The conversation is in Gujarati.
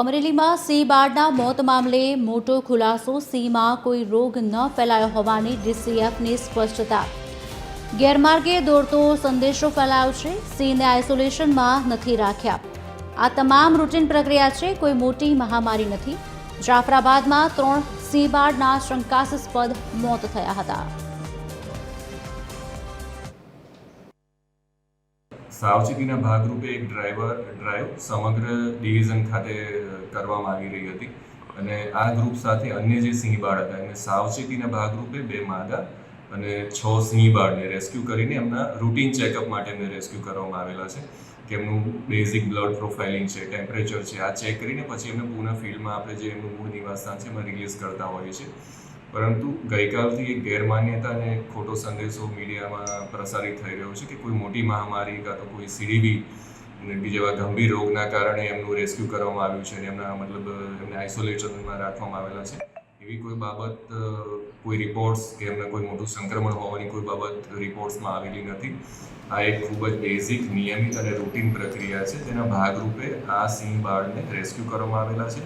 અમરેલીમાં સિંહ બાળના મોત મામલે મોટો ખુલાસો, સિંહમાં કોઈ રોગ ન ફેલાયો હોવાની ડીસીએફની સ્પષ્ટતા. ગેરમાર્ગે દોડતો સંદેશો ફેલાયો છે સિંહને આઇસોલેશનમાં નથી રાખ્યા. આ તમામ રૂટીન પ્રક્રિયા છે, કોઈ મોટી મહામારી નથી. જાફરાબાદમાં ત્રણ સિંહ બાળના શંકાસ્પદ મોત થયા હતા. સાવચેતીના ભાગરૂપે એક ડ્રાઈવર, ડ્રાઈવ સમગ્ર ડિવિઝન ખાતે કરવામાં આવી રહી હતી. અને આ ગ્રુપ સાથે અન્ય જે સિંહબાળ હતા, એમને સાવચેતીના ભાગરૂપે બે માદા અને છ સિંહ બાળને રેસ્ક્યુ કરીને એમના રૂટીન ચેકઅપ માટે એમને રેસ્ક્યુ કરવામાં આવેલા છે. કે એમનું બેઝિક બ્લડ પ્રોફાઇલિંગ છે, ટેમ્પરેચર છે, આ ચેક કરીને પછી એમને પૂર્ણ ફિલ્ડમાં આપણે જે એમનું મૂળ નિવાસસ્થાન છે એમાં રિલીઝ કરતા હોઈએ છીએ. પરંતુ ગઈકાલથી એક ગેરમાન્યતા અને ખોટો સંદેશો મીડિયામાં પ્રસારિત થઈ રહ્યો છે કે કોઈ મોટી મહામારી કાં તો કોઈ સીડીબી જેવા ગંભીર રોગના કારણે એમનું રેસ્ક્યુ કરવામાં આવ્યું છે અને એમના મતલબ, એમને આઇસોલેશનમાં રાખવામાં આવેલા છે. એવી કોઈ બાબત કોઈ રિપોર્ટ્સ કે એમને કોઈ મોટું સંક્રમણ હોવાની કોઈ બાબત રિપોર્ટ્સમાં આવેલી નથી. આ એક ખૂબ જ બેઝિક, નિયમિત અને રૂટીન પ્રક્રિયા છે. તેના ભાગરૂપે આ સિંહ બાળને રેસ્ક્યુ કરવામાં આવેલા છે.